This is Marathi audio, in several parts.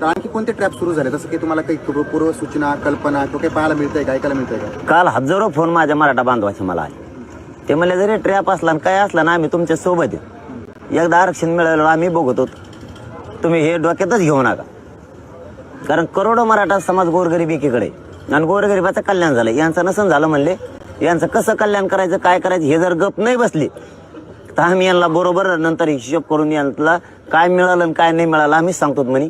तर आणखी कोणते ट्रॅप सुरू झाले? जसं की तुम्हाला काही पूर्व पूर्व सूचना कल्पना किंवा काही पाहायला मिळतंय का? ऐकायला मिळतंय का? काल हजारो फोन माझ्या मराठा बांधवाचे मला आले. ते म्हणले जरी ट्रॅप असला आणि काय असला ना आम्ही तुमच्यासोबत आहे. एकदा आरक्षण मिळालं आम्ही बघत. होतो तुम्ही हे डोक्यातच घेऊ नका. कारण करोडो मराठा समाज गोरगरीब एकीकडे आहे. आणि गोरगरिबाचं कल्याण झालं यांचं नसन झालं म्हणले यांचं कसं कल्याण करायचं काय करायचं हे जर गप नाही बसली तर आम्ही यांना बरोबर नंतर हिशोब करून यांना काय मिळालं आणि काय नाही मिळालं आम्ही सांगतो म्हणे.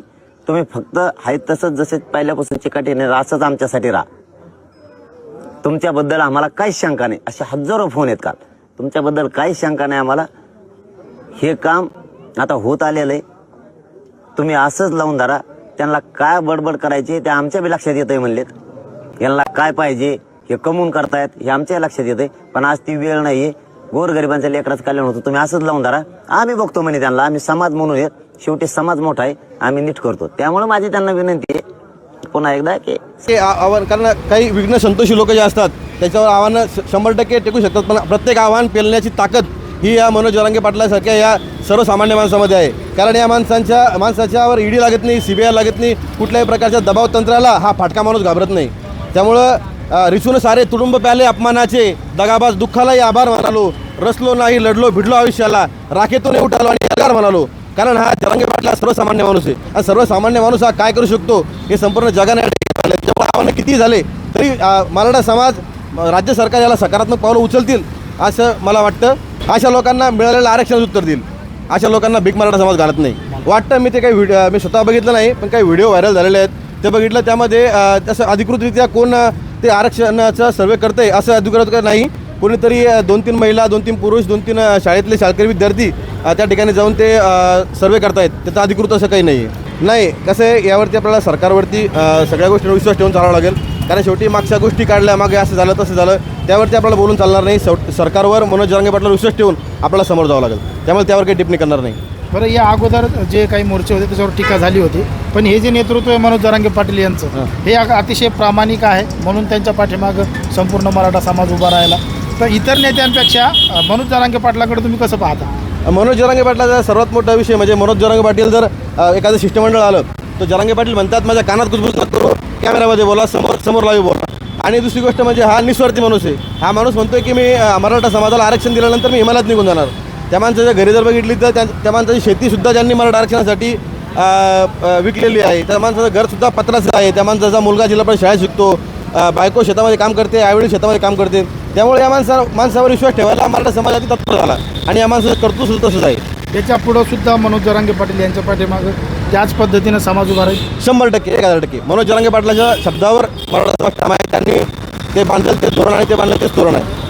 तुम्ही फक्त आहे तसंच जसे पहिल्यापासून चिकाटीने असंच आमच्यासाठी राहा. तुमच्याबद्दल आम्हाला काहीच शंका नाही. असे हजारो फोन आहेत काल तुमच्याबद्दल काहीच शंका नाही आम्हाला. हे काम आता होत आलेलं आहे. तुम्ही असंच लावून धरा. त्यांना काय बडबड करायची ते आमच्या बी लक्षात येतंय म्हणलेत. यांना काय पाहिजे हे कमवून करतायत हे आमच्या लक्षात येतंय. पण आज ती वेळ नाहीये. गोरगरिबांच्या लेकराचं कल्याण होतं. तुम्ही असंच लावून धरा. आम्ही बघतो म्हणे त्यांना. आम्ही समाज म्हणून येत शेवटी समाज मोठा आहे आम्ही नीट करतो. त्यामुळे माझी त्यांना विनंती आहे पुन्हा एकदा की ते आव्हान कारण काही विघ्न संतोषी लोक जे असतात त्याच्यावर आव्हानं शंभर टक्के टेकू शकतात पण प्रत्येक आव्हान पेलण्याची ताकद ही या मनोज जरांगे पाटलासारख्या या सर्वसामान्य माणसामध्ये आहे. कारण या माणसांच्या माणसाच्यावर ईडी लागत नाही सी बी आय लागत नाही कुठल्याही प्रकारच्या दबाव तंत्राला हा फाटका माणूस घाबरत नाही. त्यामुळं रिसून सारे तुडुंब प्याले अपमानाचे दगाबाज दुःखालाही आभार म्हणालो रसलो नाही लढलो भिडलो आयुष्याला राखेतून उठालो आणि आभार म्हणालो कारण हा जरांगे पाटील हा सर्वसामान्य माणूस आहे. आणि सर्वसामान्य माणूस हा काय करू शकतो हे संपूर्ण जगाने त्यामुळे आव्हानं किती झाले तरी मराठा समाज राज्य सरकार याला सकारात्मक पावलं उचलतील असं मला वाटतं. अशा लोकांना मिळालेलं आरक्षण उत्तर देईल. अशा लोकांना भीक मराठा समाज घालत नाही. वाटतं मी ते काही व्हिडिओ मी स्वतः बघितलं नाही पण काही व्हिडिओ व्हायरल झालेले आहेत. ते बघितलं त्यामध्ये तसं अधिकृतरित्या कोण ते आरक्षणाचा सर्वे करते असं अधिकृत नाही. कोणीतरी दोन तीन महिला दोन तीन पुरुष दोन तीन शाळेतले शाळकरी विद्यार्थी त्या ठिकाणी जाऊन ते सर्वे करतायत. त्याचं अधिकृत असं काही नाही आहे नाही कसं आहे यावरती आपल्याला सरकारवरती सगळ्या गोष्टींवर विश्वास ठेवून चालावं लागेल. कारण शेवटी मागच्या गोष्टी काढल्या मागे असं झालं तसं झालं. त्यावरती आपल्याला बोलून चालणार नाही. शेवट- सरकारवर मनोज जरांगे पाटलावर विश्वास ठेवून आपल्याला समोर जावं लागेल. त्यामुळे त्यावर काही टिप्पणी करणार नाही. बरं या अगोदर जे काही मोर्चे होते त्याच्यावर टीका झाली होती. पण हे जे नेतृत्व आहे मनोज जरांगे पाटील यांचं हे. अतिशय प्रामाणिक आहे. म्हणून त्यांच्या पाठीमागं संपूर्ण मराठा समाज उभा राहिला. तर इतर नेत्यांपेक्षा मनोज जरांगे पाटलाकडे तुम्ही कसं पाहता? मनोज जरांगे पाटलाचा सर्वात मोठा विषय म्हणजे मनोज जरांगे पाटील जर एखादं शिष्टमंडळ आलं तर जरांगे पाटील म्हणतात माझ्या कानात कुसबुस न कॅमेरामध्ये कॅमेऱ्यामध्ये बोला समोर समोर लावी बोला. आणि दुसरी गोष्ट म्हणजे हा निस्वार्थी माणूस आहे. हा माणूस म्हणतोय की मी मराठा समाजाला आरक्षण दिल्यानंतर मी हिमालयात निघून जाणार. त्या माणसाच्या घरी जर बघितली तर त्या त्या माणसाची शेतीसुद्धा ज्यांनी मराठा आरक्षणासाठी विकलेली आहे त्या माणसाचं घरसुद्धा पत्राचं आहे. त्या माणसाचा मुलगा जिल्हा पण शाळेत शिकतो बायको शेतामध्ये काम करते आईवडील शेतामध्ये काम करते. त्यामुळे या माणसा माणसावर विश्वास ठेवायला मराठा समाज आधी तत्पर झाला. आणि या माणसाचं कर्तृत्व सुद्धा तसंच आहे. त्याच्या पुढं सुद्धा मनोज जरांगे पाटील यांच्या पाठीमागं त्याच पद्धतीनं समाज उभा राहील. शंभर टक्के एक हजार टक्के. मनोज जरांगे पाटलाच्या शब्दावर मराठा समाज ठाम आहे. त्यांनी ते बांधलं ते धोरण आहे ते बांधलं तेच धोरण आहे.